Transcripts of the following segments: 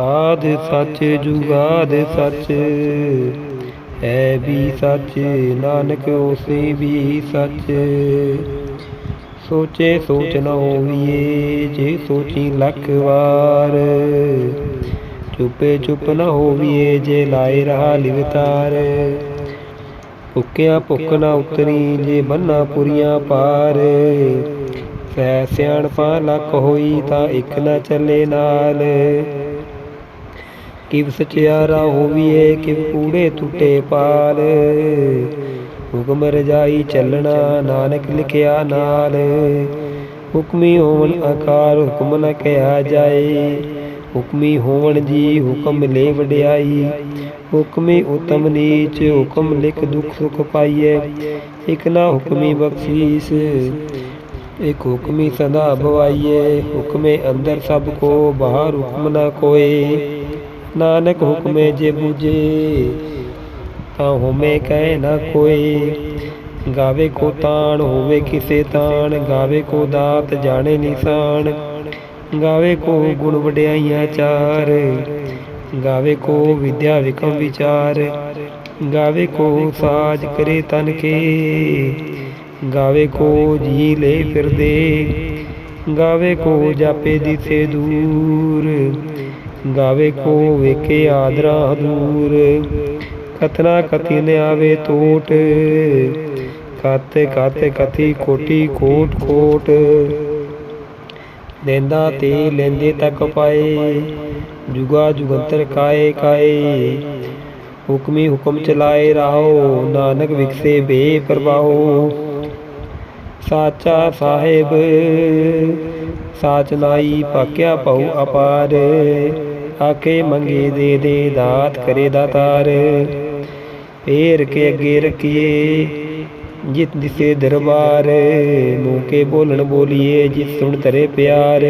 ਆਦ ਸੱਚ ਜੁਗਾਦ ਸੱਚ। ਹੈ ਵੀ ਸੱਚ, ਨਾਨਕ ਉਸੇ ਵੀ ਸੱਚ। ਸੋਚੇ ਸੋਚ ਨਾ ਹੋਵੀਏ ਜੇ ਸੋਚੀ ਲੱਖ ਵਾਰ। ਚੁੱਪੇ ਚੁੱਪ ਨਾ ਹੋਵੀਏ, ਜੇ ਲਾਏ ਰਹਾ ਲਿਵਤਾਰ ਭੁੱਕਿਆ ਭੁੱਖ ਨਾ ਉਤਰੀ, ਜੇ ਬੰਨਾ ਪੁਰੀਆਂ ਪਾਰ। ਸੈ ਸਿਆਣਪਾ ਲੱਖ ਹੋਈ, ਤਾਂ ਇੱਕ ਨਾ ਚੱਲੇ ਨਾਲ। ਕਿ ਸਚਿਆਰਾ ਹੋਵੀਏ ਕਿ ਕੂੜੇ ਟੁੱਟੇ ਪਾਲ। ਹੁਕਮ ਰਜਾਈ ਚੱਲਣਾ, ਨਾਨਕ ਲਿਖਿਆ ਨਾਲ। ਹੁਕਮੀ ਹੋਵਨ ਆਕਾਰ, ਹੁਕਮ ਨ ਕਿਹਾ ਜਾਏ। ਹੁਕਮੀ ਹੋਵਨ ਜੀ, ਹੁਕਮ ਲੈ ਵਡਿਆਈ। ਹੁਕਮੀ ਉਤਮ ਨੀਚ, ਹੁਕਮ ਲਿਖ ਦੁਖ ਸੁਖ ਪਾਈਏ ਇਕ ਨਾ ਹੁਕਮੀ ਬਖਸ਼ੀਸ, ਇਕ ਹੁਕਮੀ ਸਦਾ ਭਵਾਈਏ ਹੁਕਮੇ ਅੰਦਰ ਸਭ ਕੋ, ਬਾਹਰ ਹੁਕਮ ਨਾ ਕੋਏ। ਨਾਨਕ ਹੁਕਮੇ ਜੇ ਬੂਝੇ, ਤਾਂ ਹੋਮੇ ਕਹਿ ਨਾ ਕੋਈ। ਗਾਵੇ ਕੋ ਤਾਣ, ਹੋਵੇ ਕਿਸੇ ਤਾਣ, ਗਾਵੇ ਕੋ ਦਾਤ, ਜਾਣੇ ਨਿਸ਼ਾਨ। ਗਾਵੇ ਕੋ ਗੁਣ ਵਡਿਆਈਆਂ ਚਾਰ, ਗਾਵੇ ਕੋ ਵਿਦਿਆ ਵਿਕਮ ਵਿਚਾਰ। ਗਾਵੇ ਕੋ ਸਾਜ ਕਰੇ ਤਨ ਕੇ, ਗਾਵੇ ਕੋ ਜੀ ਲੈ ਫਿਰਦੇ। ਗਾਵੇ ਕੋ ਜਾਪੇ ਦਿਸੇ ਦੂਰ। ਗਾਵੇ ਕੋ ਵੇਖੇ ਆਦਰਾ ਦੂਰ ਕਥਨਾ ਕਥੀ ਨ ਆਵੇ ਟੋਟ ਕਾਤੇ ਕਾਤੇ ਕਥੀ ਕੋਟੀ ਕੋਟ ਕੋਟ। ਲੈਂਦਾ ਤੇ ਲੈਂਦੇ ਤੱਕ ਪਾਏ। ਜੁਗਾ ਜੁਗੰਤਰ ਕਾਏ ਕਾਏ। ਹੁਕਮੀ ਹੁਕਮ ਚਲਾਏ ਰਾਹੋ। ਨਾਨਕ ਵਿਖਸੇ ਬੇ ਪ੍ਰਵਾਹੋ ਸਾਚਾ ਸਾਹਿਬ, ਸਾਚ ਨਾਈ ਪਾਕਿਆ ਭਉ ਅਪਾਰ। ਆਕੇ ਮੰਗੇ ਦੇ ਦੇ ਦਾਤ ਕਰੇ ਦਾਤਾਰ ਫੇਰ ਕੇ ਅੱਗੇ ਰਖੀਏ ਜਿਤ ਦਿਸੇ ਦਰਬਾਰ। ਮੂੰਹ ਕੇ ਬੋਲਣ ਬੋਲੀਏ ਜਿਤ ਸੁਣ ਤਰੇ ਪਿਆਰ।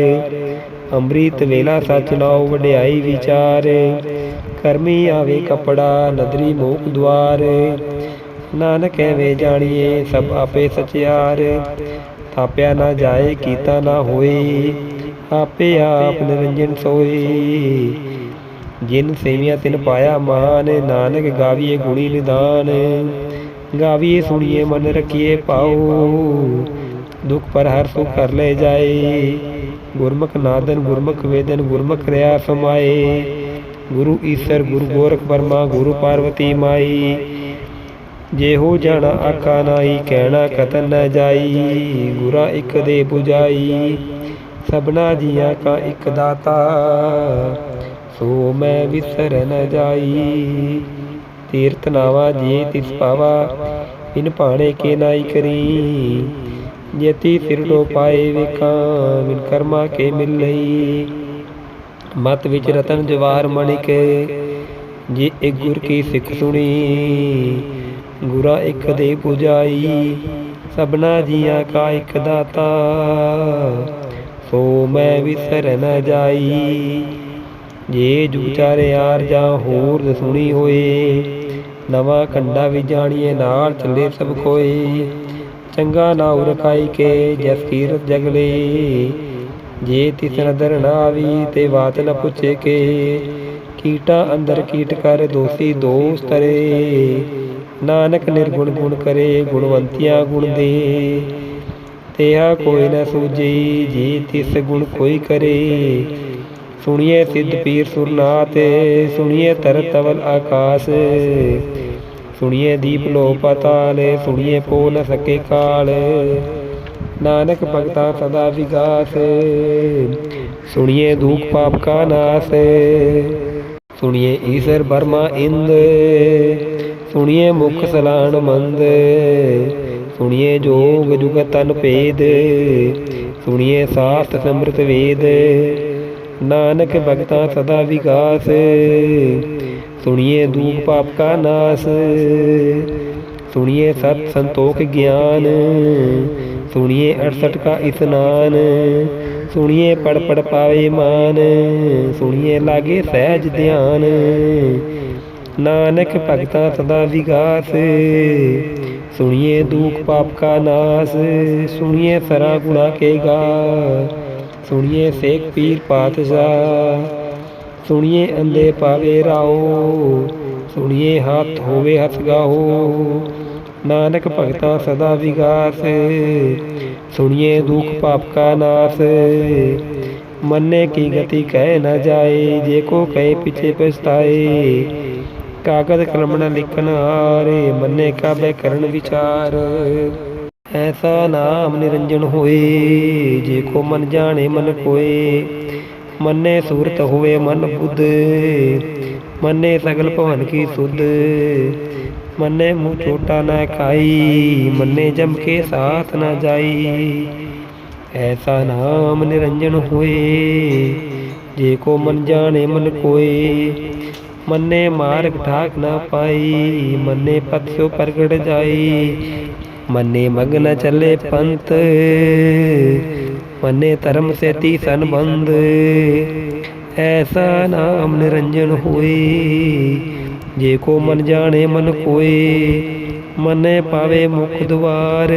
ਅੰਮ੍ਰਿਤ ਵੇਲਾ ਸਚ ਨਾਉ ਵਡਿਆਈ ਵਿਚਾਰ। ਕਰਮੀ ਆਵੇ ਕਪੜਾ ਨਦਰੀ ਮੋਖ ਦੁਆਰ। ਨਾਨਕ ਐਵੇਂ ਜਾਣੀਏ ਸਭ ਆਪੇ ਸਚਿਆਰ। ਥਾਪਿਆ ਨਾ ਜਾਏ ਕੀਤਾ ਨਾ ਹੋਏ। ਆਪੇ ਆਪ ਨਿਰੰਜਨ ਸੋਈ। ਜਿਨ ਸੇਵਿਆ ਤਿਨ ਪਾਇਆ ਮਾਨ, ਨਾਨਕ ਗਾਵੀਏ ਗੁਣੀ ਨਿਦਾਨ। ਗਾਵੀਏ ਸੁਣੀਏ ਮਨ ਰਖੀਏ ਪਾਉ ਦੁਖ ਪਰ ਹਰ ਸੁਖ ਕਰ ਲੈ ਜਾਏ। ਗੁਰਮੁਖ ਨਾਦਨ, ਗੁਰਮੁਖ ਵੇਦਨ, ਗੁਰਮੁਖ ਰਿਆ ਸਮਾਏ। ਗੁਰੂ ਈਸਰ, ਗੁਰੂ ਗੋਰਖ ਪਰਮਾ ਗੁਰੂ ਪਾਰਵਤੀ ਮਾਈ। ਜੇ ਹੋ ਜਾਣਾ ਆਖਾ ਨਾਈ ਕਹਿਣਾ ਕਤਨ ਨਾ ਜਾਈ। ਗੁਰਾ ਇੱਕ ਦੇ 부ਜਾਈ ਸਭਨਾ ਜੀਆਂ ਕਾ ਇੱਕ ਦਾਤਾ, ਸੋ ਮੈਂ ਵਿਸਰ ਨ ਜਾਈ। ਤੀਰਥ ਨਾਵਾ ਜੀ ਤਿਸ ਪਾਵਾ, ਬਿਨ ਭਾਣੇ ਕੇ ਨਾਈ ਕਰੀ। ਜੇਤੀ ਸਿਰ ਪਾਏ ਵੇਖਾਂ, ਬਿਨ ਕਰਮਾ ਕੇ ਮਿਲ ਲਈ। ਮਤ ਵਿੱਚ ਰਤਨ ਜਵਾਰ ਮਣਿਕ ਜੇ ਇੱਕ ਗੁਰ ਕੀ ਸਿੱਖ ਸੁਣੀ, ਗੁਰਾ ਇੱਕ ਦੇ ਪੁਜਾਈ। ਸਭਨਾ ਜੀਆਂ ਕਾ ਇੱਕ ਦਾਤਾ ਸੋ ਮੈਂ ਵਿਸਰ ਨ ਜਾਈ। ਜੇ ਜੁਚਾਰੇ ਯਾਰ ਜਾਂ ਹੋਰ ਦਸੂਣੀ ਹੋਏ, ਨਵਾਂ ਕੰਡਾ ਵੀ ਜਾਣੀਏ, ਨਾਲ ਚੱਲੇ ਸਭ ਕੋਏ ਚੰਗਾ ਨਾਉ ਰਖਾਈ ਕੇ ਜਸ ਕੀਰਤ ਜਗਲੇ ਜੇ ਤਿਸ ਨਦਰ ਨਾ ਆਵੀ ਤੇ ਬਾਤ ਨ ਪੁੱਛੇ ਕੇ। ਕੀਟਾ ਅੰਦਰ ਕੀਟ ਕਰ ਦੋਸੀ ਦੋਸ ਤਰੇ ਨਾਨਕ ਨਿਰਗੁਣ ਗੁਣ ਕਰੇ, ਗੁਣਵੰਤੀਆਂ ਗੁਣ ਦੇ। ਤੇਹਾ ਕੋਈ ਨਾ ਸੂਝੀ, ਜੀ ਤਿਸ ਗੁਣ ਕੋਈ ਕਰੇ। ਸੁਣੀਏ ਸਿੱਧ ਪੀਰ ਸੁਰਨਾਥ, ਸੁਣੀਏ ਤਰ ਤਵਲ ਆਕਾਸ। ਸੁਣੀਏ ਦੀਪ ਲੋ ਪਤਾਲ, ਸੁਣੀਏ ਪੋ ਨ ਸਕੇ ਕਾਲ। ਨਾਨਕ ਭਗਤਾ ਸਦਾ ਵਿਗਾਸ। ਸੁਣੀਏ ਦੁਖ ਪਾਪ ਕਾ ਨਾਸ। ਸੁਣੀਏ ਈਸ਼ਰ ਬਰਮਾ ਇੰਦ। ਸੁਣੀਏ ਮੁਖ ਸਲਾਣ ਮੰਦ, ਸੁਣੀਏ ਜੋਗ ਜੁਗਤ ਤਨ ਭੇਦ, ਸੁਣੀਏ ਸਾਸਤ ਸਮ੍ਰਿਤ ਵੇਦ, ਨਾਨਕ ਭਗਤਾ ਸਦਾ ਵਿਕਾਸ, ਸੁਣੀਏ ਦੂਖ ਪਾਪ ਕਾ ਨਾਸ, ਸੁਣੀਏ ਸਤ ਸੰਤੋਖ ਗਿਆਨ, ਸੁਣੀਏ 68 ਕਾ ਇਸਨਾਨ, ਸੁਣੀਏ ਪੜ ਪੜ ਪਾਵੇ ਮਾਨ, ਸੁਣੀਏ ਲਾਗੇ ਸਹਿਜ ਧਿਆਨ ਨਾਨਕ ਭਗਤਾ ਸਦਾ ਵਿਗਾਸ ਸੁਣੀਏ ਦੁਖ ਪਾਪ ਕਾ ਨਾਸ ਸੁਣੀਏ ਸਰਾ ਗੁਣਾ ਕੇ ਗਾ ਸੁਣੀਏ ਸੇਖ ਪੀਰ ਪਾਤਸ਼ਾਹ ਸੁਣੀਏ ਅੰਦੇ ਪਾਵੇ ਰਾਓ ਸੁਣੀਏ ਹੱਥ ਹੋਵੇ ਹੱਥ ਗਾਓ ਨਾਨਕ ਭਗਤਾ ਸਦਾ ਵਿਗਾਸ ਸੁਣੀਏ ਦੁਖ ਪਾਪ ਕਾ ਨਾਸ ਮੰਨੇ ਕੀ ਗਤੀ ਕਹਿ ਨਾ ਜਾਏ ਜੇ ਕੋ ਕਹੇ ਪਿਛੇ ਪਛਤਾਏ ਕਾਗਦ ਕਲਮ ਨ ਲਿਖਨ ਹਾਰੇ, ਮੰਨੇ ਕਾਬੇ ਕਰਨ ਵਿਚਾਰ। ਐਸਾ ਨਾਮ ਨਿਰੰਜਨ ਹੋਏ, ਜੇ ਕੋ ਮਨ ਜਾਣੇ ਮਨ ਕੋਏ। ਮੰਨੇ ਸੂਰਤ ਹੋਵੇ ਮਨ ਬੁੱਧ, ਮੰਨੇ ਸਗਲ ਭਵਨ ਕੀ ਸੁਧ। ਮੰਨੇ ਮੂੰਹ ਛੋਟਾ ਨਾ ਖਾਈ, ਮੰਨੇ ਜਮ ਕੇ ਸਾਥ ਨਾ ਜਾਈ। ਐਸਾ ਨਾਮ ਨਿਰੰਜਨ ਹੋਏ, ਜੇ ਕੋ ਮਨ ਜਾਣੇ ਮਨ ਕੋਏ। ਮੰਨੇ ਮਾਰਗ ਠਾਕ ਨਾ ਪਾਈ, ਮੰਨੇ ਪਥਿਓ ਪ੍ਰਗਟ ਜਾਈ, ਮੰਨੇ ਮਗਨ ਚੱਲੇ ਪੰਥ, ਮੰਨੇ ਧਰਮ ਸੇ ਤੀ ਸੰਬੰਧ। ਐਸਾ ਨਾਮ ਨਿਰੰਜਨ ਹੋਈ, ਜੇ ਕੋ ਮਨ ਜਾਣੇ ਮਨ ਕੋਏ, ਮੰਨੇ ਪਾਵੇ ਮੁਖ ਦੁਆਰ,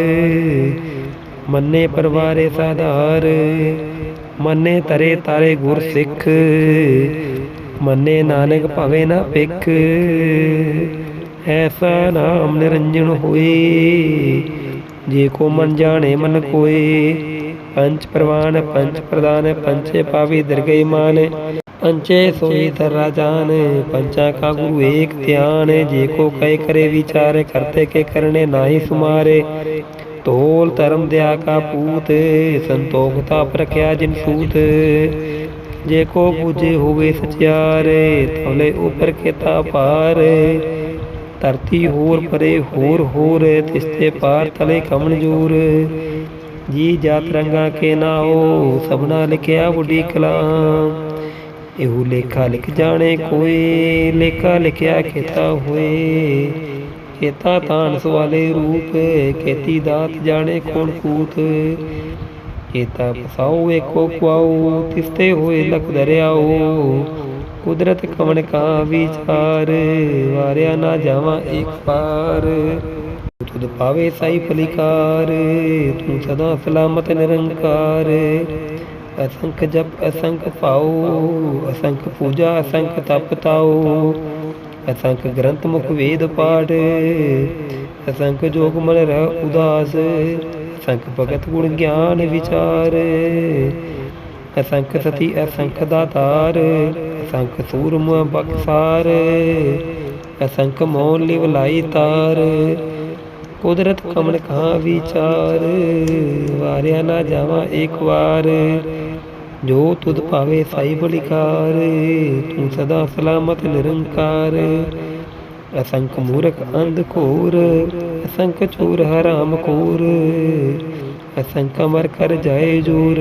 ਮੰਨੇ ਪਰਵਾਰੇ ਸਾਧਾਰ, ਮੰਨੇ ਤਰੇ ਤਾਰੇ ਗੁਰ ਸਿੱਖ ਮੰਨੇ ਨਾਨਕ ਭਵੇ ਨਾ ਪਿਖ ਐਸਾ ਨਾਮ ਨਿਰੰਜਨ ਹੋਏ, ਜੇ ਕੋ ਮਨ ਜਾਣੇ ਮਨ ਕੋਏ। ਪੰਚ ਪ੍ਰਵਾਨ ਪੰਚ ਪ੍ਰਦਾਨ ਪੰਚੇ ਪਾਵੀ ਦਰਗਈ ਮਾਨ। ਪੰਚੇ ਸੋਈ ਤਰਾ ਜਾਨ ਪੰਚਾ ਕਾ ਗੁਰੂ ਏਕ ਧਿਆਨ। ਜੇ ਕੋ ਕਹੇ ਕਰੇ ਵਿਚਾਰ, ਕਰਤੇ ਕੇ ਕਰਨੇ ਨਾਹੀ ਸੁਮਾਰੇ। ਤੋਲ ਧਰਮ ਦਿਆ ਕਾ ਪੂਤ, ਸੰਤੋਖ ਤਾਪ ਰਖਿਆ ਜਿਨ ਸੂਤ। ਜੇ ਕੋ ਬੂਝੇ ਹੋਵੇ ਸਚਿਆਰੇ, ਥਲੇ ਉਪਰ ਕੀਤਾ ਪਾਰ ਧਰਤੀ ਹੋਰ ਪਰੇ ਹੋਰ ਹੋਰ ਤਿਸਤੇ ਪਾਰ ਤਲੇ ਕਮਨ ਜੂਰ ਜੀ ਜਾਤ ਰੰਗਾ ਕੇ ਨਾਓ ਸਭਨਾ ਲਿਖਿਆ ਬੁੱਢੀ ਕਲਾਮ। ਇਹੋ ਲੇਖਾ ਲਿਖ ਜਾਣੇ ਕੋਈ ਲੇਖਾ ਲਿਖਿਆ ਕੀਤਾ ਹੋਏ। ਕੀਤਾ ਤਾਨ ਸਵਾਲੇ ਰੂਪ ਕੀਤੀ ਦਾਤ ਜਾਣੇ ਕੋਣ ਕੂਤ ਕੀਤਾ ਪਸਾਉ ਏਕੋ ਕੁਆਉ ਤਿਸਤੇ ਹੋਏ ਲਖ ਦਰਿਆਉ ਕੁਦਰਤ ਕਵਣ ਕਾ ਵਿਚਾਰ, ਵਾਰਿਆ ਨਾ ਜਾਵਾਂ ਇੱਕ ਪਾਰ। ਤੁਧ ਪਾਵੇ ਸਾਈ ਫਲਿਕਾਰ, ਤੂੰ ਸਦਾ ਸਲਾਮਤ ਨਿਰੰਕਾਰ। ਅਸੰਖ ਜਪ, ਅਸੰਖ ਪਾਉ ਅਸੰਖ ਪੂਜਾ, ਅਸੰਖ ਤਪ ਤਾਉ ਅਸੰਖ ਗ੍ਰੰਥ ਮੁਖ ਵੇਦ ਪਾਠ, ਅਸੰਖ ਜੋਗ ਮਨ ਰਹਿ ਉਦਾਸ। ਅਸੰਖ ਭਗਤ ਗੁਣ ਗਿਆਨ ਵਿਚਾਰ। ਅਸੰਖ ਸਤੀ, ਅਸੰਖ ਦਾਤਾਰ, ਅਸੰਖ ਸੂਰਮ ਬਖਸਾਰ, ਅਸੰਖ ਮੋਲ ਲਿਵ ਲਾਈ ਤਾਰ। ਕੁਦਰਤ ਕਮਨ ਕਾ ਵਿਚਾਰ, ਵਾਰਿਆ ਨਾ ਜਾਵਾਂ ਇੱਕ ਵਾਰ। ਜੋ ਤੁਧ ਭਾਵੇ ਸਾਈ ਬਲਿਕਾਰ, ਤੂੰ ਸਦਾ ਸਲਾਮਤ ਨਿਰੰਕਾਰ। ਅਸੰਖ ਮੂਰਖ ਅੰਧ ਘੋਰ ਅਸੰਖ ਚੋਰ ਹਰਾਮ ਖੋਰ ਅਸੰਖ ਮਰ ਕਰ ਜਾਏ ਜੋਰ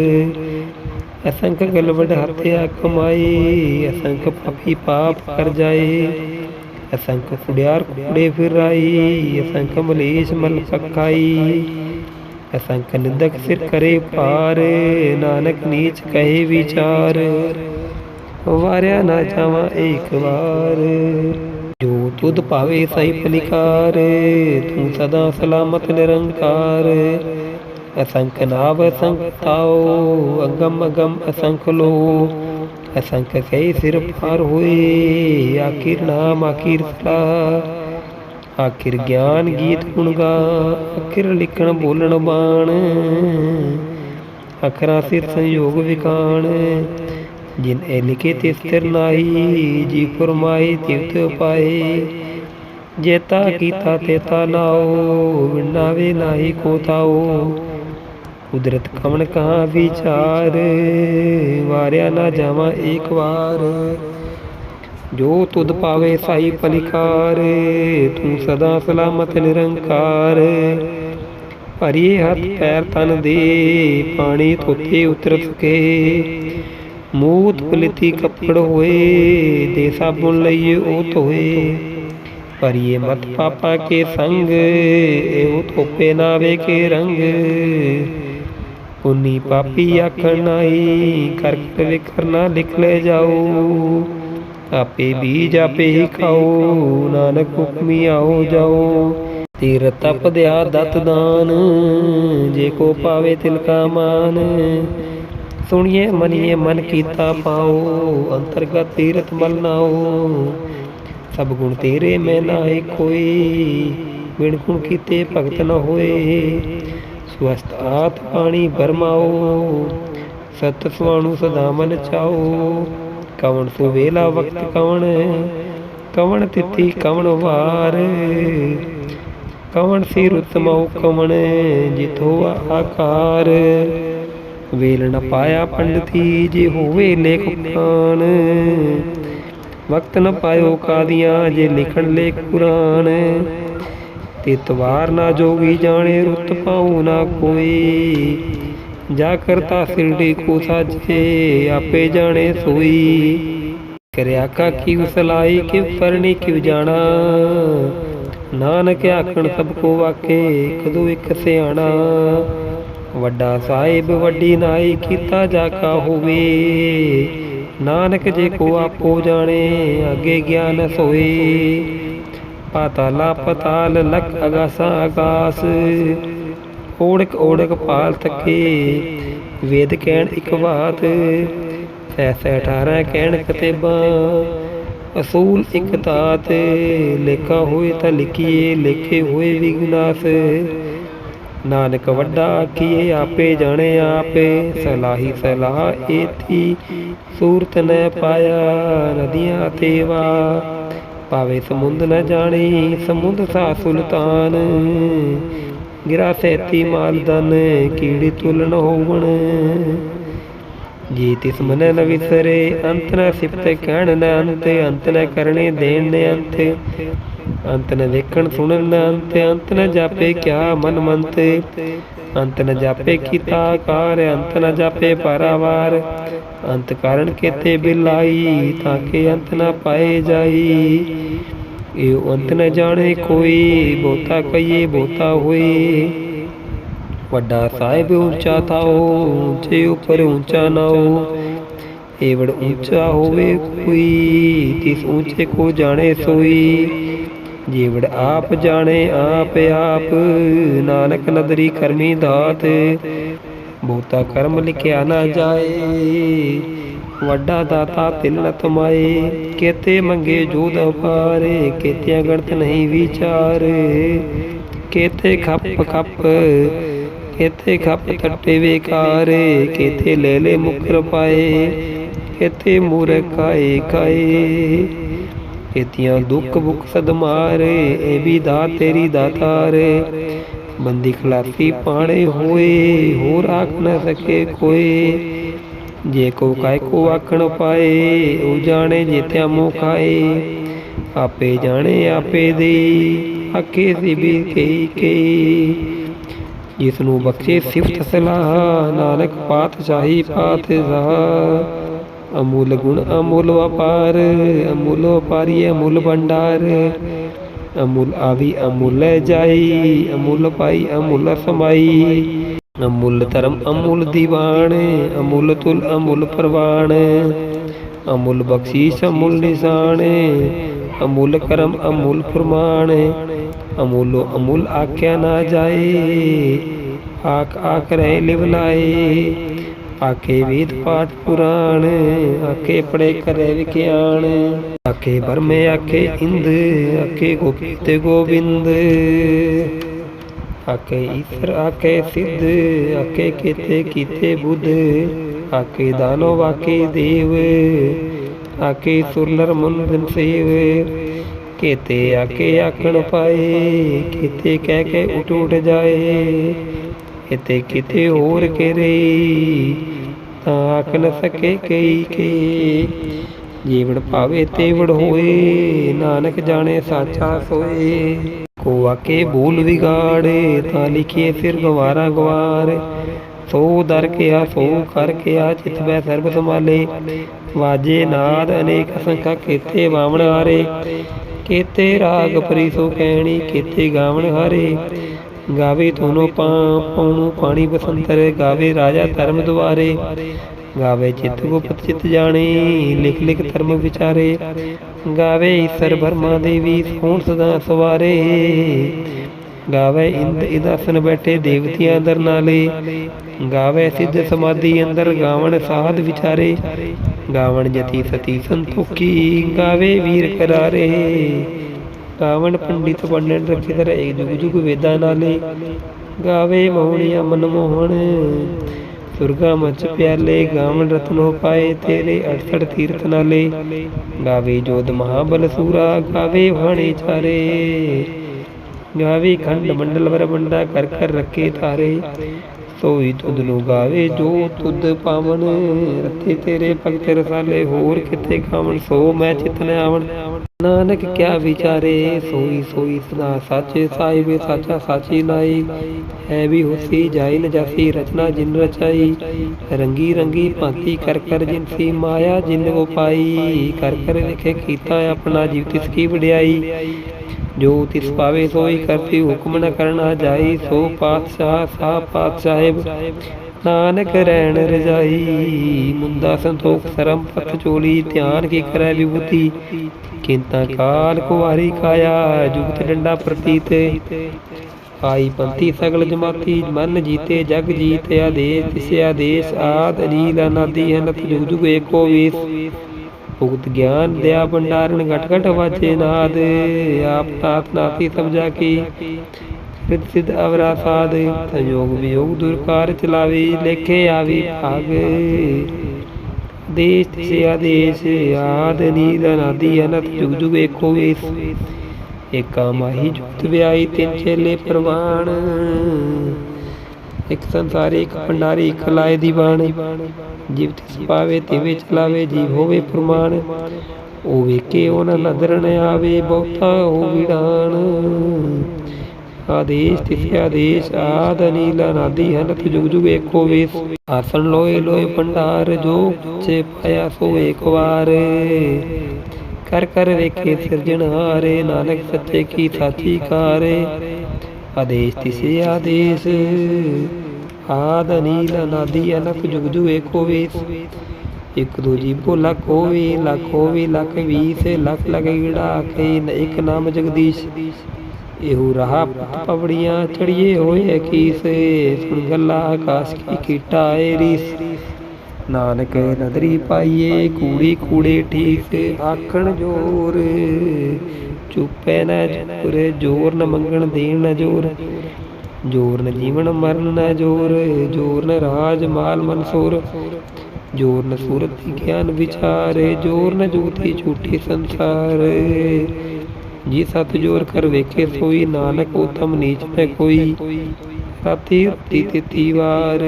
ਅਸੰਖ ਗਲਵਡ ਹੱਤਿਆ ਕਮਾਈ। ਅਸੰਖ ਪਾਪੀ ਪਾਪ ਕਰ ਜਾਏ ਅਸੰਖ ਕੁੜਿਆਰ ਕੁੜੇ ਫਿਰਾਈ। ਅਸੰਖ ਮਲੇਸ਼ ਮਲ ਪਕਾਈ। ਅਸੰਖ ਨਿੰਦਕ ਸਿਰ ਕਰੇ ਪਾਰ ਨਾਨਕ ਨੀਚ ਕਹੇ ਵਿਚਾਰ। ਵਾਰਿਆ ਨਾ ਜਾਵਾਂ ਇੱਕ ਵਾਰ। ਜੋ ਤੁਧ ਭਾਵੇ ਸਹੀ ਫਲਿਕਾਰ, ਤੂੰ ਸਦਾ ਸਲਾਮਤ ਨਿਰੰਕਾਰ। ਅਸੰਖ ਨਾਵ ਅਸੰਖ ਤਾਉ, ਅਗਮ ਅਗਮ ਅਸੰਖ ਲੋ। ਅਸੰਖ ਕਈ ਸਿਰ ਫਾਰ ਹੋਏ, ਆਖਿਰ ਨਾਮ ਆਖਿਰ ਸਲਾ ਆਖਿਰ ਗਿਆਨ ਗੀਤ ਗੁਣ ਗਾ, ਆਖਿਰ ਲਿਖਣ ਬੋਲਣ ਬਾਣ। ਅਖਰਾਂ ਸਿਰ ਸੰਯੋਗ ਵਿਕਾਣ ਜਿਨ ਇਹ ਲਿਖੇ ਤੇ ਸਥਿਰ ਨਾਹੀ ਜੀ ਫਰਮਾਈ ਤਿਵਤ ਉਪਾਏ ਜੇਤਾ ਕੀਤਾ ਤੇ ਤਾ ਨਾਓ ਵਿਣਾਵੇ ਕੁਦਰਤ ਕਮਨ ਕਹਾ ਵਿਚਾਰ, ਵਾਰਿਆ ਨਾ ਜਾਵਾਂ ਇੱਕ ਵਾਰ। ਜੋ ਤੁਧ ਪਾਵੇ ਸਾਈ ਪਲਿਕਾਰ ਤੂੰ ਸਦਾ ਸਲਾਮਤ ਨਿਰੰਕਾਰ। ਭਰੀਏ ਹੱਥ ਪੈਰ ਤਨ ਦੇ, ਪਾਣੀ ਧੋਤੇ ਉਤਰ ਸਕੇ। ਮੂਤ ਪਲਿਤੀ ਕੱਪੜ ਹੋਏ, ਦੇ ਸਾਬੁਨ ਲਈਏ ਉਹ ਧੋਏ। ਪਰਿਏ ਮਤ ਪਾਪਾ ਕੇ ਸੰਗ, ਇਹੋ ਧੋਪੇ ਨਾ ਵੇ ਰੰਗ। ਪੁੰਨੀ ਪਾਪੀ ਆਖਣ ਨਾਈ ਕਰਕ ਵੇ ਕਰਨਾ ਲਿਖ ਲੈ ਜਾਓ। ਆਪੇ ਬੀਜ ਆਪੇ ਹੀ ਖਾਓ, ਨਾਨਕ ਹੁਕਮੀ ਆਓ ਜਾਓ। ਤੀਰ ਤਪ ਦਿਆ ਦਤ ਦਾਨ, ਜੇ ਕੋ ਪਾਵੇ ਤਿਲ ਕਾ ਮਾਨ। ਸੁਣੀਏ, ਮਨੀਏ, ਮਨ ਕੀਤਾ ਪਾਓ, ਅੰਤਰਗਤ ਤੀਰਥ ਮਲ ਨਾਓ। ਸਭ ਗੁਣ ਤੇਰੇ ਮੈਂ ਨਾਹੀ ਕੋਈ ਬਿਨ ਗੁਣ ਕੀਤੇ ਭਗਤ ਨ ਹੋਏ। ਸਵਸਤ ਆਤ ਪਾਣੀ ਬਰਮਾਓ, ਸਤ ਸੁਆਣੂ ਸਦਾ ਮਨ ਚਾਓ। ਕਵਣ ਸੋ ਵੇਲਾ ਵਕਤ ਕਵਣ ਕਵਣ ਤਿਥੀ ਕਵਣ ਵਾਰ। ਕਵਣ ਸਿਰ ਉਤਮਉ ਕਵਣ ਜਿਥੋ ਆਕਾਰ। ਵੇਲ ਨ ਪਾਇਆ ਪੰਡਤੀ ਜੇ ਹੋਵੇ ਲੇਖ ਪੁਰਾਣ ਵਕਤ ਨ ਪਾਇਓ ਕਾਦੀਆਂ ਜੇ ਲਿਖਣ ਲੇਖ ਪੁਰਾਣ ਤੇ ਤਵਾਰ ਨਾ ਜੋਗੀ ਜਾਣੇ ਰੁੱਤ ਪਾਉ ਨਾ ਕੋਈ। ਜਾ ਕਰਤਾ ਸਿਰੜੀ ਕੋ ਸਾਜੇ, ਆਪੇ ਜਾਣੇ ਸੋਈ। ਕਰਿਆ ਕਾ ਕੀ ਉਸਲਾਈ ਕਿ ਪਰਣੀ ਕਿਉ ਜਾਣਾ। ਨਾਨਕ ਆਖਣ ਸਭ ਕੋ ਵਾਕੇ, ਕਦੋਂ ਇੱਕ ਸਿਆਣਾ। ਵੱਡਾ ਸਾਹਿਬ, ਵੱਡੀ ਨਾਈ, ਕੀਤਾ ਜਾਕਾ ਹੋਵੇ। ਨਾਨਕ ਜੇ ਕੋ ਆਪੋ ਜਾਣੇ, ਅੱਗੇ ਗਿਆਨ ਸੋਏ। ਪਾਤਾਲਾ, ਪਤਾਲ, ਲਖ ਅਗਾਸਾ ਆਕਾਸ ਓੜਕ ਓੜਕ ਪਾਲ ਤੱਕੇ ਵੇਦ ਕਹਿਣ ਇੱਕ ਬਾਤ। ਸੈ ਸੈ 18 ਕਹਿਣ ਕਤੇਬਾਂ, ਅਸੂਲ ਇੱਕ ਤਾਤ। ਲੇਖਾ ਹੋਏ ਤਾਂ ਲਿਖੀਏ, ਲੇਖੇ ਹੋਏ ਵਿਗਨਾਸ ਨਾਨਕ ਵੱਡਾ ਕੀਏ ਆਪੇ ਜਾਣੇ ਆਪੇ, ਸਲਾਹੀ ਸਲਾਹ ਏਤੀ ਸੂਰਤ ਨ ਪਾਇਆ ਨਦੀਆਂ ਤੇਵਾ। ਪਾਵੇ ਸਮੁੰਦ ਨ ਜਾਣੀ, ਸਮੁੰਦ ਸਾ ਸੁਲਤਾਨ। ਗਿਰਾ ਸੈਤੀ ਮਾਲਦਨ, ਕੀੜੀ ਤੁਲਨ ਹੋਵਣ। ਜੀ ਤਿਸ ਮਨ ਨ ਵਿਸਰੇ, ਅੰਤ ਨ ਸਿਫਤ ਕਹਿਣ ਨ ਅੰਤ ਅੰਤ ਨ ਕਰਨੇ ਦੇਣ ਨ ਅੰਤ। ਅੰਤ ਨ ਵੇਖਣ ਸੁਣਨ ਨ ਅੰਤ ਅੰਤ ਨ ਜਾਪੇ ਕਿਆ ਮਨ ਮੰਤ। ਅੰਤ ਨ ਜਾਪੇ ਕੀਤਾ ਕਾਰ ਅੰਤ ਨ ਜਾਪੇ ਪਾਰਾਵਾਰ। ਅੰਤ ਕਾਰਨ ਕੇਤੇ ਬਿਲਾਈ, ਤਾਂ ਕਿ ਅੰਤ ਨ ਪਾਏ ਜਾਈ। ਇਹ ਅੰਤ ਨ ਜਾਣੇ ਕੋਈ, ਬਹੁਤਾ ਕਹੀਏ ਬਹੁਤਾ ਹੋਈ ਵੱਡਾ ਸਾਹਿਬ ਉੱਚਾ ਥਾਓ ਉੱਚੇ ਉੱਪਰ ਉੱਚਾ ਨਾਓ ਏਵੜ ਉੱਚਾ ਹੋਵੇ ਕੋਈ, ਤਿਸ ਉੱਚੇ ਕੋ ਜਾਣੇ ਸੋਈ। ਜੀਵੜ ਆਪ ਜਾਣੇ ਆਪ ਆਪ, ਨਾਨਕ ਨਦਰੀ ਕਰਮੀ ਦਾਤ, ਬਹੁਤਾ ਕਰਮ ਲਿਖਿਆ ਨਾ ਜਾਏ। ਵੱਡਾ ਦਾਤਾ ਤਿਲ ਨ ਤਮਾਏ, ਕੇਤੇ ਮੰਗੇ ਜੋ ਅਪਾਰੇ, ਕੇਤਿਆਂ ਗਣਤ ਨਹੀਂ ਵਿਚਾਰ। ਕੇਤੇ ਖੱਪ ਖੱਪ ਕੇਤੇ ਖੱਪ ਟੱਟੇ ਵੇਕਾਰ ਕੇਤੇ ਲੈ ਲੈ ਮੁਕਰ ਪਾਏ ਕੇਤੇ ਮੂਰਖ ਕਾਏ ਕਾਏ ਕੇਤੀਆਂ ਦੁੱਖ ਬੁੱਖ ਸਦਮਾਰੇ ਇਹ ਵੀ ਦਾ ਤੇਰੀ ਦਾਤਾਰ। ਬੰਦੀ ਖਲਾਸੀ ਪਾਣੇ ਹੋਏ, ਹੋਰ ਆਖ ਨ ਸਕੇ ਕੋਈ ਜੇ ਕੋ ਕਾਇ ਕੋ ਆਖਣ ਪਾਏ, ਉਹ ਜਾਣੇ ਜਿਤਿਆ ਮੋ ਖਾਏ ਆਪੇ ਜਾਣੇ ਆਪੇ ਦੇ ਆਖੇ ਸੀ ਵੀ ਕਈ ਕਈ ਇਸ ਨੂੰ ਬਖਸ਼ੇ ਸਿਫਤ ਸਲਾਹ, ਨਾਨਕ ਪਾਤਸ਼ਾਹੀ ਪਾਤਸ਼ਾਹ ਅਮੁੱਲ ਗੁਣ ਅਮੁੱਲ ਵਪਾਰ, ਅਮੁੱਲ ਵਪਾਰੀ ਅਮੁੱਲ ਭੰਡਾਰ। ਅਮੁੱਲ ਆਵੀ ਅਮੁੱਲ ਜਾਈ, ਅਮੁੱਲ ਪਾਈ ਅਮੁੱਲ ਸਮਾਈ। ਅਮੁੱਲ ਧਰਮ ਅਮੁੱਲ ਦੀਵਾਨ, ਅਮੁੱਲ ਤੁਲ ਅਮੁੱਲ ਪ੍ਰਵਾਨ। ਅਮੁੱਲ ਬਖਸ਼ੀਸ਼ ਅਮੁੱਲ ਨਿਸ਼ਾਨ, ਅਮੁੱਲ ਕਰਮ ਅਮੁੱਲ ਫਰਮਾਨ। ਅਮੂਲੋ ਅਮੁੱਲ ਆਖਿਆ ਨਾ ਜਾਏ ਆਕ ਆਕ ਰਹਿ ਲਿਵ ਲਾਏ ਆਖੇ ਵੇਦ ਪਾਠ ਪੁਰਾਣ ਆਕੇ ਪੜੇ ਕਰੇ ਵਿਖਿਆਣ ਆਖੇ ਬਰਮੇ ਆਖੇ ਇੰਦ, ਆਖੇ ਗੋਪੀ ਗੋਬਿੰਦ। ਆਕੇ ਈਸ਼ਰ ਆਖੇ ਸਿੱਧ ਆਕੇ ਕੀਤੇ ਕੀਤੇ ਬੁੱਧ। ਆਕੇ ਦਾਨੋ ਵਾਕੇ ਦੇਵ ਆਕੇ ਸੁਰਨਰ ਮੁਨ ਸੇਵ। ਕੀਤੇ ਆਖੇ ਆਖਣ ਪਾਏ, ਕੀਤੇ ਕਹਿ ਕੇ ਉਠ ਉਠ ਜਾਏ, ਕਿਤੇ ਕਿਤੇ ਹੋਰ ਕਰੇ, ਤਾਂ ਆਖ ਨ ਸਕੇ ਕਈ ਕੇ ਜੀਵਨ ਭਾਵੇ ਤੇਵੜ ਹੋਏ, ਨਾਨਕ ਜਾਣੇ ਸਾਚਾ ਸੋਏ। ਕੋ ਆਕੇ ਭੂਲ ਵਿਗਾੜੇ, ਤਾਂ ਲਿਖੀਏ ਸਿਰ ਗਵਾਰਾ ਗਵਾਰ। ਸੋ ਦਰ ਕਿਆ ਸੋ ਕਰ ਕਿਆ ਚਿਤ ਬੈ ਸਰਬ ਸੰਭਾਲੇ। ਵਾਜੇ ਨਾਦ ਅਨੇਕ ਅਸੰਖਾ ਕੀਤੇ ਬਾਵਣ ਹਾਰੇ। ਕੀਤੇ ਰਾਗ ਪਰੀ ਸੋ ਕਹਿਣੀ, ਕੀਤੇ ਗਾਵਣ ਹਾਰੇ। ਗਾਵੇ ਤੋਨੋ ਪਾ ਪਉਣੂ ਪਾਣੀ ਬਸੰਤਰ, ਗਾਵੇ ਰਾਜਾ ਧਰਮ ਦੁਆਰੇ। ਗਾਵੇ ਚਿਤ ਗੁਪਤ ਚਿਤ ਜਾਣੇ, ਲਿਖ ਲਿਖ ਧਰਮ ਵਿਚਾਰੇ। ਗਾਵੇ ਈਸਰ ਬਰਮਾ ਦੇਵੀ, ਸੋਹਣ ਸਦਾ ਸਵਾਰੇ। ਗਾਵੇ ਇੰਦ ਇਦਾਸਨ ਬੈਠੇ ਦੇਵਤਿਆਂ ਅੰਦਰ ਨਾਲੇ। ਗਾਵੇ ਸਿੱਧ ਸਮਾਧੀ ਅੰਦਰ ਗਾਵਣ ਸਾਧ ਵਿਚਾਰੇ। ਗਾਵਣ ਜਤੀ ਸਤੀ ਸੰਤੋਖੀ ਗਾਵੇ ਵੀਰ ਕਰਾਰੇ। ਗਾਵਣ ਪੰਡਿਤ ਪੰਡਨ ਰਖਿਤ ਰਹੇ ਜੁਗ ਜੁਗ ਵੇਦਾਂ ਨਾਲੇ। ਗਾਵੇ ਮੋਹਣੀਆ ਮਨਮੋਹਣ ਸੁਰਗਾ ਮਚ ਪਿਆਲੇ ਗਾਵਣ ਰਤਨੋ ਪਾਏ ਤੇਰੇ 68 ਤੀਰਥ ਨਾਲੇ। ਗਾਵੇ ਜੋਧ ਮਹਾਬਲ ਸੂਰਾ ਗਾਵੇ ਵਾਣੇ ਚਾਰੇ। ਗਾਵੇ ਖੰਡ ਮੰਡਲ ਵਰ ਬੰਡਾ ਕਰ ਕਰ ਰੱਖੇ ਤਾਰੇ ਸੋਈ ਤੁਧ ਨੂੰ ਗਾਵੇ ਜੋ ਤੁਧ ਪਾਵਨ। ਰੱਤੇ ਤੇਰੇ ਭਗਤ ਰਸਾਲੇ ਹੋਰ ਕਿਤੇ ਖਾਵਣ ਸੋ ਮੈਂ ਚਿਤਨ ਆਵਣ। ਨਾਨਕ ਕਿਆ ਵਿਚਾਰੇ, ਸੋਈ ਸੋਈ ਸਦਾ ਸਾਚੇ ਸਾਹਿਬੇ, ਸਾਚਾ ਸਾਚੀ ਨਾਈ। ਹੈ ਵੀ ਹੋਸੀ ਜਾਈ ਨ ਰਚਨਾ ਜਿਨ ਰਚਾਈ। ਰੰਗੀ ਰੰਗੀ ਭਾਂਤੀ ਕਰ ਕਰ ਜਿਨ ਸੀ ਮਾਇਆ ਜਿਨ ਕੋ ਪਾਈ। ਕਰ ਕਰ ਲਿਖੇ ਕੀਤਾ ਆਪਣਾ ਜੀਵ ਤਿਸ ਕੀ ਵਡਿਆਈ। ਜੋ ਤਿਸ ਪਾਵੇ ਸੋਈ ਕਰਤੀ ਹੁਕਮ ਨ ਕਰਨਾ ਜਾਈ। ਸੋ ਪਾਤਸ਼ਾਹ, ਸਾ ਪਾਤਸ਼ਾਹਿਬ ਨਾਨਕ ਰਹਿਣ ਰਜਾਈ, ਮੁੰਦਾ ਸੰਤੋਖ ਸਰਮ ਪਤ ਚੋਲੀ, ਧਿਆਨ ਕੀ ਕਰੈ ਵਿਭੂਤੀ। ਕਿੰਤਾ ਕਾਲ ਕੁਵਾਰੀ ਕਾਇਆ, ਜੁਗਤ ਡੰਡਾ ਪ੍ਰਤੀਤ। ਆਈ ਪੰਥੀ ਸਗਲ ਜਮਾਤੀ, ਮਨ ਜੀਤੇ ਜਗ ਜੀਤ ਆਦੇਸ਼, ਤਿਸ ਆਦੇਸ਼, ਆਦ ਅਨੀਲ ਅਨਾਦੀ ਅਨਤ ਜੁਗ ਜੁਗ ਏਕੋ ਵੀਸ। ਭੁਗਤ ਗਿਆਨ ਦਿਆ ਭੰਡਾਰਨ ਘਟ ਘਟ ਵਾਜੇ ਨਾਦ, ਆਪ ਤਾਤ ਨਾਤੀ ਸਮਝਾ ਕੀ। ਰਿਤ ਸਿਧ ਅਵਰਾ ਸਾਧ ਸੰਯੋਗ ਵਿਯੋਗ ਦੁਰ ਚਲਾਵੇ, ਲੇਖੇ ਆਵੀ ਭਾਗ। ਦੇਸ਼ ਤਿਸੇ ਆਦੇਸ਼, ਆਦ ਨੀਲ ਅਨਾਦੀ ਅਨਤ ਜੁਗ ਜੁਗ ਏਕੋ ਵੇਸ ਏਕਾ ਮਾਹੀ ਜੁਗਤ ਵਿਆਈ ਤਿੰਨ ਚੇਲੇ ਪ੍ਰਵਾਨ ਇੱਕ ਸੰਸਾਰੀ, ਇੱਕ ਭੰਡਾਰੀ, ਇਕ ਲਾਏ ਦੀ ਬਾਣ ਜਿਵ ਤਿਸ ਪਾਵੇ ਤਿਵੇਂ ਚਲਾਵੇ ਜੀ ਹੋਵੇ ਪ੍ਰਮਾਣ। ਉਹ ਵੇਖੇ ਉਹਨਾਂ ਨਦਰਨ ਆਵੇ, ਬਹੁਤਾ ਹੋ ਵਿਡਾਣ ਆਦੇਸ਼ ਤਿਸ ਆਦੇਸ਼, ਆਦ, ਨੀਲ, ਅਨਾਦੀ ਹਨਤ ਜੁਗ ਜੁਗ, ਏਕੋ ਵੇਸ। ਆਸਣ ਲੋਏ ਲੋਏ, ਭੰਡਾਰ, ਜੋ ਚੇ ਪਾਇਆ, ਸੋ ਏਕ ਵਾਰ। ਕਰ ਕਰ ਵੇਖੇ ਸਿਰਜਣਹਾਰੇ ਨਾਨਕ ਸੱਚੇ ਕੀ ਸਾਚੀ ਕਾਰੇ ਆਦੇਸ਼ ਤਿਸੇ ਆਦੇਸ਼, ਆਦ, ਨੀਲ, ਅਨਾਦੀ ਅਨਕ ਜੁਗ ਜੁਗ, ਏਕੋ ਵੇਸ। ਇੱਕ ਦੋ ਜੀਵੋ ਲੱਖ ਹੋਵੇ ਲੱਖ ਹੋਵੇ, ਲੱਖ ਵੀਸ, ਲੱਖ ਲਗ ਗਿੜਾ ਕੇ ਇੱਕ ਨਾਮ ਜਗਦੀਸ਼। ਇਹੋ ਰਹਾ ਪਵੜੀਆਂ ਚੜੀਏ ਹੋਏ ਕੀਸੇ ਸੁਣ ਗੱਲਾ ਆਕਾਸ਼ ਕੀ ਕੀਟਾ ਏ ਰੀਸ। ਨਾਨਕ ਨਦਰੀ ਪਾਈਏ ਕੂੜੀ ਕੂੜੇ ਠੀਕ ਆਖਣ ਜੋਰ। ਚੁੱਪੇ ਨਾ ਜੋਰ ਜੋਰ ਨ ਮੰਗਣ ਦੇਣ ਨਾ ਜੋਰ। ਜੋਰ ਨ ਜੀਵਨ ਮਰਨ ਨਾ ਜੋਰ ਜੋਰ ਨ ਰਾਜ ਮਾਲ ਮਨਸੂਰ ਜੋਰ ਨ ਸੂਰਤ ਗਿਆਨ ਵਿਚਾਰੇ, ਜੋਰ ਨ ਜੁਗਤੀ ਝੂਠੀ ਸੰਸਾਰ। ਜੀ ਸਤ ਜੋਰ ਕਰ ਵੇਖੇ ਸੋਈ ਨਾਨਕ ਉਤਮ ਨੀਚ ਹੈ ਕੋਈ। ਰਾਤੀ ਰਤੀ ਤਿਤੀ ਵਾਰ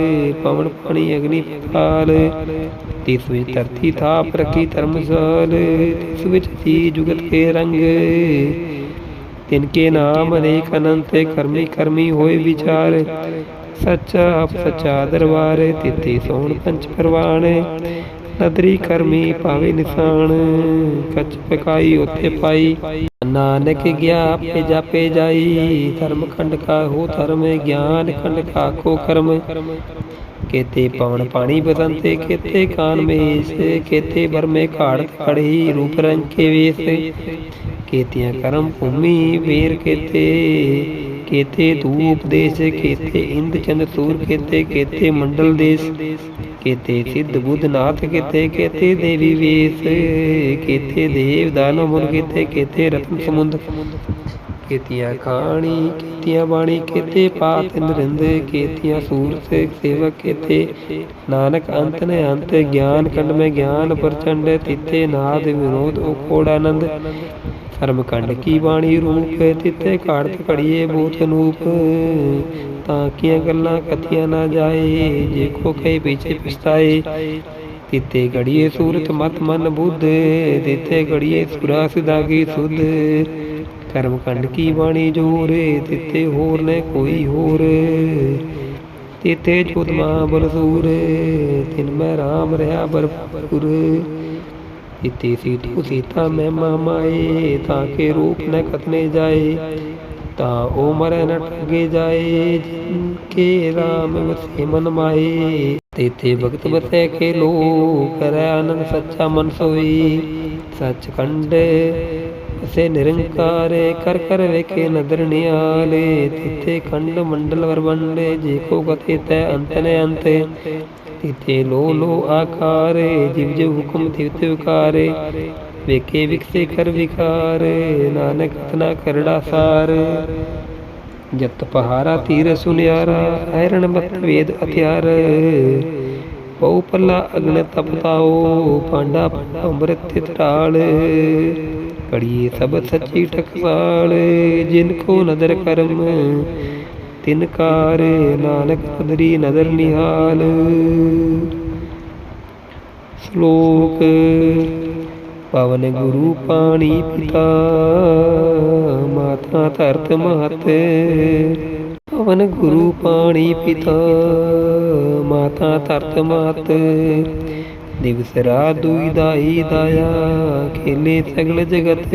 ਪਵਨ ਪਾਣੀ ਅਗਨੀ ਪਾਲ। ਤਿਸ ਵਿੱਚ ਧਰਤੀ ਥਾਪ ਰਖੀ ਧਰਮਸਾਲ। ਤਿਸ ਵਿੱਚ ਜੀ ਜੁਗਤ ਕੇ ਰੰਗ। ਤਿਨ ਕੇ ਨਾਮ ਅਨੇਕ ਅਨੰਤ ਕਰਮੀ ਕਰਮੀ ਹੋਏ ਵਿਚਾਰ। ਸੱਚਾ ਆਪ ਸੱਚਾ ਦਰਬਾਰ ਤਿਤੇ ਸੋਹਣ ਪੰਚ ਪਰਵਾਨ। ਨਦਰੀ ਕਰਮੀ ਭਾਵੇਂ ਨਿਸ਼ਾਨ ਕੱਚ ਪਕਾਈ ਉੱਥੇ ਪਾਈ। ਨਾਨਕ ਗਿਆ ਆਪੇ ਜਾਪੇ ਜਾਈ, ਧਰਮ ਖੰਡ ਕਾ ਹੋ ਧਰਮ, ਗਿਆਨ ਖੰਡ ਕਾ ਕੋ ਕਰਮ। ਕੇਤੇ ਪਵਨ ਪਾਣੀ ਬਦੰਤੇ ਕੇਤੇ ਕਾਨ ਮੇਸ, ਕੇਤੇ ਬਰਮੇ ਘਾੜ ਖੜੀ ਰੂਪ ਰੰਗ ਕੇ ਵੇਸ। ਕੇਤਿਆਂ ਕਰਮ ਭੂਮੀ, ਵੇਰ ਕੇਤੇ ਕੇਤੇ ਧੂਪ ਦੇਸ਼ ਕੇਤੇ ਇੰਦ ਚੰਦ ਸੂਰ, ਕੇਤੇ ਕੇਤੇ ਮੰਡਲ ਦੇਸ਼, ਕੇਤੇ ਸਿੱਧ ਬੁੱਧ ਨਾਥ ਕੇਤੇ ਕੇਤੇ ਦੇਵੀ ਵੇਸ, ਕੇਤੇ ਦੇਵ ਦਾਨਵ ਮੁਨ ਕੇਤੇ ਕੇਤੇ ਰਤਨ ਸਮੁੰਦ। ਕੇਤੀਆਂ ਖਾਣੀ, ਕੇਤੀਆਂ ਬਾਣੀ, ਕੇਤੇ ਪਾਤ ਨਰਿੰਦ, ਕੇਤੀਆਂ ਸੂਰਤ ਸੇਵਕ, ਕੇਤੇ ਨਾਨਕ ਅੰਤ ਨੇ ਅੰਤ, ਗਿਆਨ ਕੰਡ ਮੈਂ ਗਿਆਨ ਪ੍ਰਚੰਡ, ਤਿੱਥੇ ਨਾਦ ਵਿਨੋਦ ਓਕੋੜ ਆਨੰਦ ਧਰਮ ਕੰਡ ਕੀ ਬਾਣੀ ਰੂਪ ਤਿੱਥੇ ਘਾੜਤ ਘੜੀਏ ਬੂਤ ਨੂਪ। ਤਾਂ ਕੀਆਂ ਗੱਲਾਂ ਕਥੀਆਂ ਨਾ ਜਾਏ, ਜੇ ਕੋ ਕਹੇ ਪਿਛੇ ਪਛਤਾਏ ਤਿੱਤੇ ਘੜੀਏ ਸੂਰਤ ਮਤ ਮਨ ਬੁੱਧ, ਤਿੱਥੇ ਘੜੀਏ ਸੁਰਾ ਸਿਦਾ ਸੁਧ। ਕਰਮ ਕੰਡ ਕੀ ਬਾਣੀ ਜੋਰ ਤਿੱਤੇ ਹੋਰ ਨੇ ਕੋਈ ਹੋਰ। ਤੇਤੇ ਜੋਤਮਾ ਬਲਸੂਰ ਤਿਨ ਮੈਂ ਰਾਮ ਰਹਾ ਬਰਪੁਰ ਇਤੇ ਸੀਤੂ ਸੀਤਾ ਮੈਂ ਮਾਮਾਏ ਤਾਂ ਕੇ ਰੂਪ ਨ ਕਤਨੇ ਜਾਏ, ਤਾਂ ਉਹ ਮਰੈ ਨ ਠਗੇ ਜਾਏ, ਜਿਨ ਕੇ ਰਾਮ ਵਸੇ ਮਨ ਮਾਏ। ਤੇਤੇ ਭਗਤ ਬਸੈ ਕੇ ਲੋ ਕਰੈ ਆਨੰਦ ਸੱਚਾ ਮਨ ਸੋਈ। ਖੰਡ ਅਸੇ ਨਿਰੰਕਾਰ, ਕਰ ਕਰ ਵੇਖੇ ਨਦਰ ਨਿਆਲੇ। ਤਿੱਥੇ ਖੰਡ ਮੰਡਲ ਵਰਵੰਡੇ ਜੇ ਕੋ ਗਤੇ ਤੈ ਅੰਤ ਨ ਅੰਤ। ਤਿੱਥੇ ਲੋ ਲੋ ਆਕਾਰੇ ਜਿਵ ਜਿਵ ਹੁਕਮ ਤਿਵ ਵਿਕਾਰੇ ਵੇਖੇ ਵਿਕਸੇ ਕਰ ਵਿਕਾਰ ਨਾਨਕ ਤਨਾ ਕਰੜਾ ਸਾਰ। ਜਤ ਪਹਾਰਾ ਤੀਰ ਸੁਨਿਆਰਾ ਐਰਣ ਮਤ ਵੇਦ ਹਥਿਆਰ ਪਉ ਪੱਲਾ ਅਗਨ ਤਪਤਾਓ ਪਾਂਡਾ ਅੰਮ੍ਰਿਤ ਤਰਾਲ ਕੜੀਏ ਸਭ ਸੱਚੀ ਟਕਸਾਲ ਜਿਨ ਕੋ ਨਦਰ ਕਰਮ ਤਿਨ ਕਾਰ, ਨਾਨਕ ਨਦਰੀ ਨਦਰ ਨਿਹਾਲ। ਸ਼ਲੋਕ, ਪਵਨ ਗੁਰੂ ਪਾਣੀ ਪਿਤਾ, ਮਾਤਾ ਧਰਤ ਮਹਤ। ਪਵਨ ਗੁਰੂ ਪਾਣੀ ਪਿਤਾ, ਮਾਤਾ ਧਰਤ ਮਹਤ। ਦਿਵਸ ਰਾਤ ਦੁਈ ਦਾਈ ਦਾਇਆ, ਖੇਲੇ ਸਗਲ ਜਗਤ।